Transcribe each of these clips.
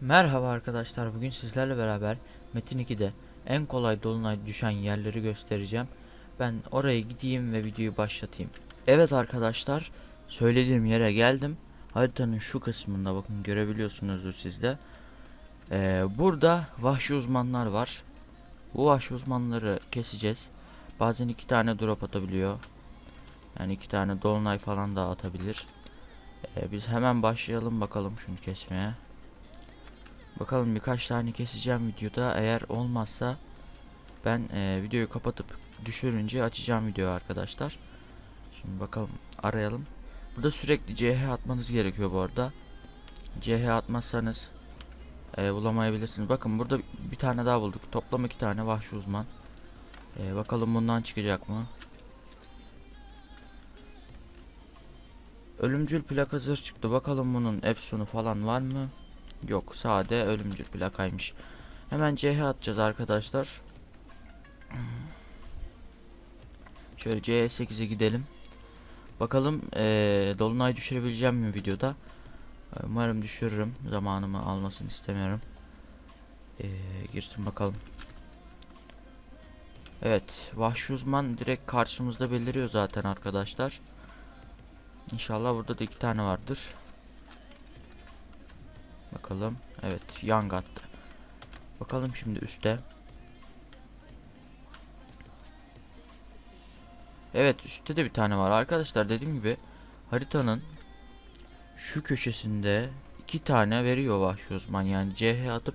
Merhaba arkadaşlar bugün sizlerle beraber Metin 2'de en kolay dolunay düşen yerleri göstereceğim. Ben oraya gideyim ve videoyu başlatayım. Evet arkadaşlar söylediğim yere geldim. Haritanın şu kısmında bakın görebiliyorsunuzdur sizde. Ee, burada vahşi uzmanlar var. Bu vahşi uzmanları keseceğiz. Bazen iki tane drop atabiliyor. Yani iki tane dolunay falan da atabilir. Ee, biz hemen başlayalım bakalım şunu kesmeye. Bakalım birkaç tane keseceğim videoda. Eğer olmazsa ben e, videoyu kapatıp düşürünce açacağım video arkadaşlar. Şimdi bakalım arayalım. Burada sürekli CH atmanız gerekiyor bu arada. CH atmazsanız e, bulamayabilirsiniz. Bakın burada bir tane daha bulduk. Toplam iki tane vahşi uzman. E, bakalım bundan çıkacak mı? Ölümcül plaka zırh çıktı. Bakalım bunun efsunu falan var mı? Yok sade ölümcül plakaymış. Hemen CH atacağız arkadaşlar. Şöyle C8'e gidelim. Bakalım eee, Dolunay düşürebileceğim mi videoda. Ee, Umarım düşürürüm. Zamanımı almasını istemiyorum. Eee, girsin bakalım. Evet. Vahşi uzman direkt karşımızda beliriyor zaten arkadaşlar. İnşallah burada da iki tane vardır. Bakalım. Evet, Young attı. Bakalım şimdi üstte. Evet, üstte de bir tane var. Arkadaşlar dediğim gibi haritanın şu köşesinde iki tane veriyor vahşi uzman. Yani CH atıp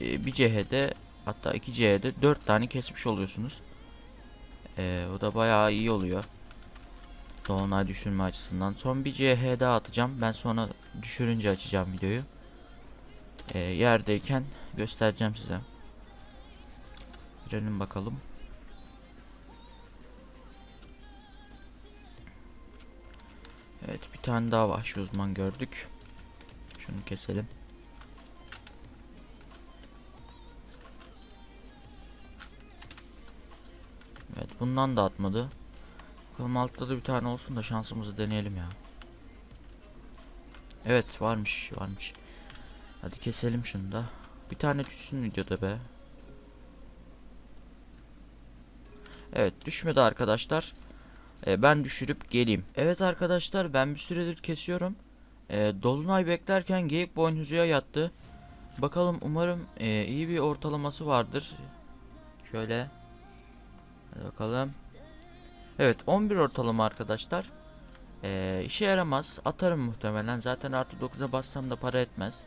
e, bir CH'de hatta iki CH'de dört tane kesmiş oluyorsunuz. E, o da bayağı iyi oluyor. Dolunay düşürme açısından. Son bir CH daha atacağım. Ben sonra düşürünce açacağım videoyu. Ee, yerdeyken göstereceğim size. Girelim bakalım. Evet bir tane daha vahşi uzman gördük. Şunu keselim. Evet bundan da atmadı. Bakalım altta da bir tane olsun da şansımızı deneyelim ya. Evet varmış varmış. Hadi keselim şunu da. Bir tane düşsün videoda be. Evet düşmedi arkadaşlar. Ee, ben düşürüp geleyim. Evet arkadaşlar ben bir süredir kesiyorum. Ee, Dolunay beklerken geyik boynuzuya yattı. Bakalım umarım e, iyi bir ortalaması vardır. Şöyle. Hadi bakalım. Evet 11 ortalama arkadaşlar. Ee, işe yaramaz. Atarım muhtemelen. Zaten artı 9'a bassam da para etmez.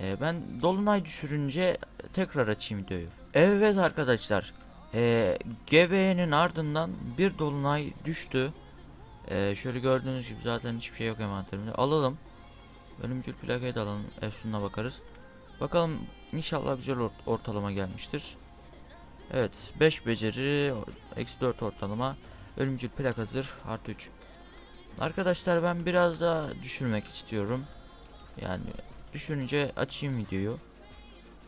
Ee, ben dolunay düşürünce tekrar açayım videoyu. Evet arkadaşlar. Ee, GB'nin ardından bir dolunay düştü. Ee, şöyle gördüğünüz gibi zaten hiçbir şey yok envanterimde. Alalım. Ölümcül plakayı da alalım. Efsununa bakarız. Bakalım inşallah güzel ort- ortalama gelmiştir. Evet 5 beceri eksi 4 ortalama ölümcül plak hazır artı 3 Arkadaşlar ben biraz daha düşürmek istiyorum Yani düşününce açayım videoyu.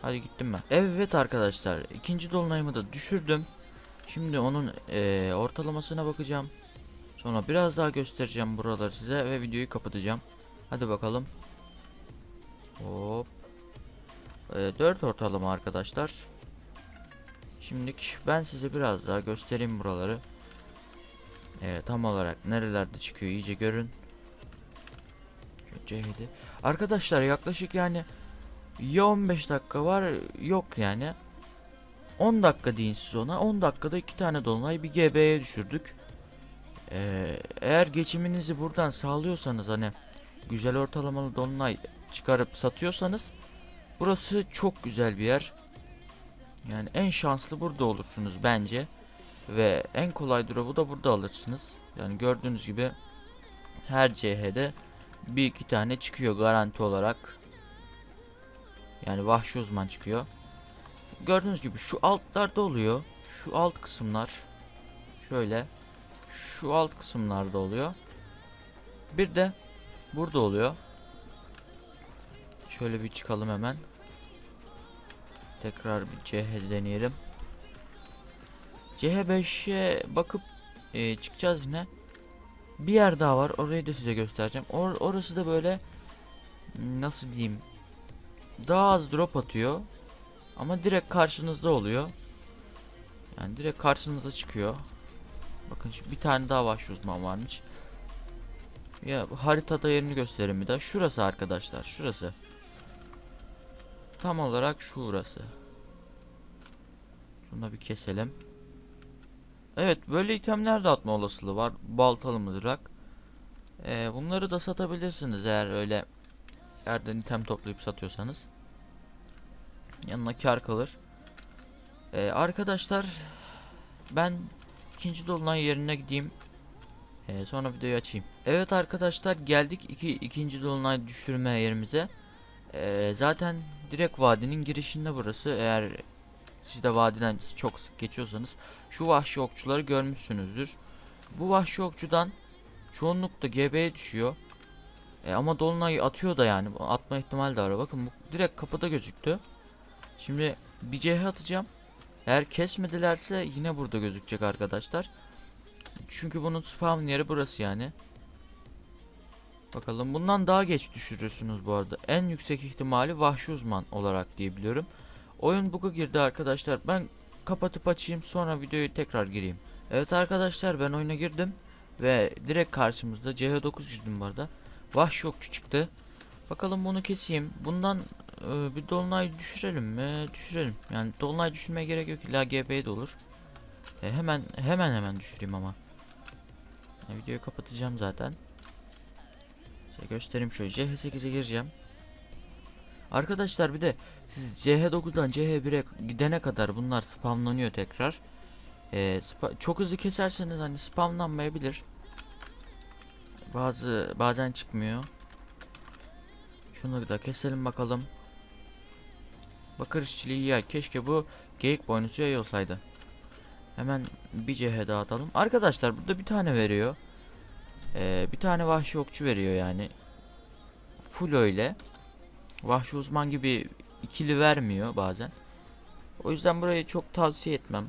Hadi gittim ben. Evet arkadaşlar ikinci dolunayımı da düşürdüm. Şimdi onun eee, ortalamasına bakacağım. Sonra biraz daha göstereceğim buraları size ve videoyu kapatacağım. Hadi bakalım. Hop. Eee, 4 ortalama arkadaşlar. Şimdilik ben size biraz daha göstereyim buraları. Eee, tam olarak nerelerde çıkıyor iyice görün C7 Arkadaşlar yaklaşık yani ya 15 dakika var yok yani. 10 dakika deyin siz ona. 10 dakikada 2 tane dolunay bir GB'ye düşürdük. Ee, eğer geçiminizi buradan sağlıyorsanız hani güzel ortalamalı dolunay çıkarıp satıyorsanız burası çok güzel bir yer. Yani en şanslı burada olursunuz bence. Ve en kolay drop'u da burada alırsınız. Yani gördüğünüz gibi her CH'de bir iki tane çıkıyor garanti olarak yani vahşi uzman çıkıyor. Gördüğünüz gibi şu altlarda oluyor. Şu alt kısımlar şöyle şu alt kısımlarda oluyor. Bir de burada oluyor. Şöyle bir çıkalım hemen. Tekrar bir CH deneyelim. CH5'e bakıp e, çıkacağız yine. Bir yer daha var. Orayı da size göstereceğim. Or orası da böyle nasıl diyeyim? daha az drop atıyor. Ama direkt karşınızda oluyor. Yani direkt karşınıza çıkıyor. Bakın şimdi bir tane daha vahşi uzman varmış. Ya haritada yerini göstereyim bir daha. Şurası arkadaşlar. Şurası. Tam olarak şurası. Şunu bir keselim. Evet böyle itemler de atma olasılığı var. Baltalı mızrak. Ee, bunları da satabilirsiniz eğer öyle yerden item toplayıp satıyorsanız. Yanına kar kalır. Ee, arkadaşlar ben ikinci dolunay yerine gideyim. Ee, sonra videoyu açayım. Evet arkadaşlar geldik iki, ikinci dolunay düşürme yerimize. Ee, zaten direkt vadinin girişinde burası. Eğer siz de vadiden çok sık geçiyorsanız şu vahşi okçuları görmüşsünüzdür. Bu vahşi okçudan çoğunlukla GB'ye düşüyor. E, ama dolunay atıyor da yani atma ihtimali de var. Bakın bu direkt kapıda gözüktü. Şimdi bir CH atacağım. Eğer kesmedilerse yine burada gözükecek arkadaşlar. Çünkü bunun spawn yeri burası yani. Bakalım bundan daha geç düşürürsünüz bu arada. En yüksek ihtimali vahşi uzman olarak diyebiliyorum. Oyun bug'a girdi arkadaşlar. Ben kapatıp açayım sonra videoyu tekrar gireyim. Evet arkadaşlar ben oyuna girdim. Ve direkt karşımızda CH9 girdim bu arada. Vahşi okçu çıktı. Bakalım bunu keseyim. Bundan e, bir dolunay düşürelim mi? Düşürelim. Yani dolunay düşürmeye gerek yok. İlla GB de olur. E, hemen hemen hemen düşüreyim ama. Videoyu kapatacağım zaten. Size göstereyim şöyle. CH8'e gireceğim. Arkadaşlar bir de siz CH9'dan CH1'e gidene kadar bunlar spamlanıyor tekrar. Ee, spa- çok hızlı keserseniz hani spamlanmayabilir. Bazı bazen çıkmıyor. Şunu da keselim bakalım. Bakır işçiliği ya keşke bu geyik boynuzu yay olsaydı. Hemen bir CH dağıtalım. Arkadaşlar burada bir tane veriyor. Ee, bir tane vahşi okçu veriyor yani. Full öyle. Vahşi uzman gibi ikili vermiyor bazen. O yüzden burayı çok tavsiye etmem.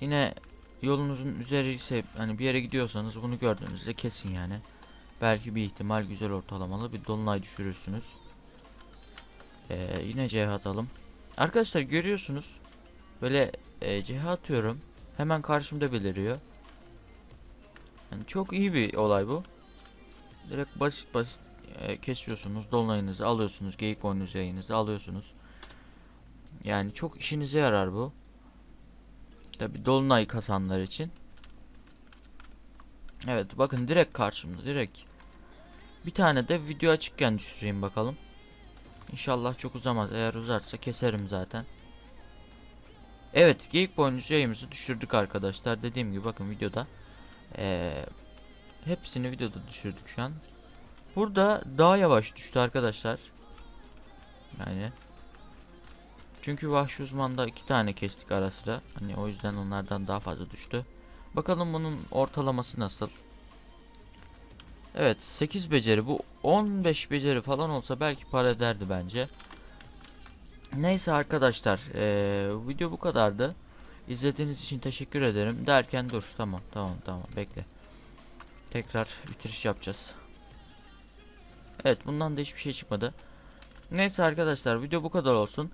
Yine yolunuzun üzeri ise hani bir yere gidiyorsanız bunu gördüğünüzde kesin yani. Belki bir ihtimal güzel ortalamalı bir dolunay düşürürsünüz. Ee, yine CH atalım. Arkadaşlar görüyorsunuz böyle e, CH atıyorum. Hemen karşımda beliriyor. Yani çok iyi bir olay bu. Direkt basit basit e, kesiyorsunuz. Dolunayınızı alıyorsunuz. Geyik boynuz yayınızı alıyorsunuz. Yani çok işinize yarar bu. Tabi dolunay kasanlar için. Evet bakın direkt karşımda direkt. Bir tane de video açıkken düşüreyim bakalım. İnşallah çok uzamaz. Eğer uzarsa keserim zaten. Evet geyik boynuzu yayımızı düşürdük arkadaşlar. Dediğim gibi bakın videoda. Ee, hepsini videoda düşürdük şu an. Burada daha yavaş düştü arkadaşlar. Yani. Çünkü vahşi uzmanda iki tane kestik ara sıra. Hani o yüzden onlardan daha fazla düştü. Bakalım bunun ortalaması nasıl? Evet 8 beceri bu 15 beceri falan olsa belki para ederdi bence. Neyse arkadaşlar eee, video bu kadardı. İzlediğiniz için teşekkür ederim. Derken dur tamam tamam tamam bekle. Tekrar bitiriş yapacağız. Evet bundan da hiçbir şey çıkmadı. Neyse arkadaşlar video bu kadar olsun.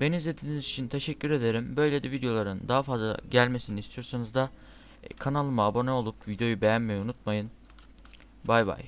Beni izlediğiniz için teşekkür ederim. Böyle de videoların daha fazla gelmesini istiyorsanız da e, kanalıma abone olup videoyu beğenmeyi unutmayın. Bay bay.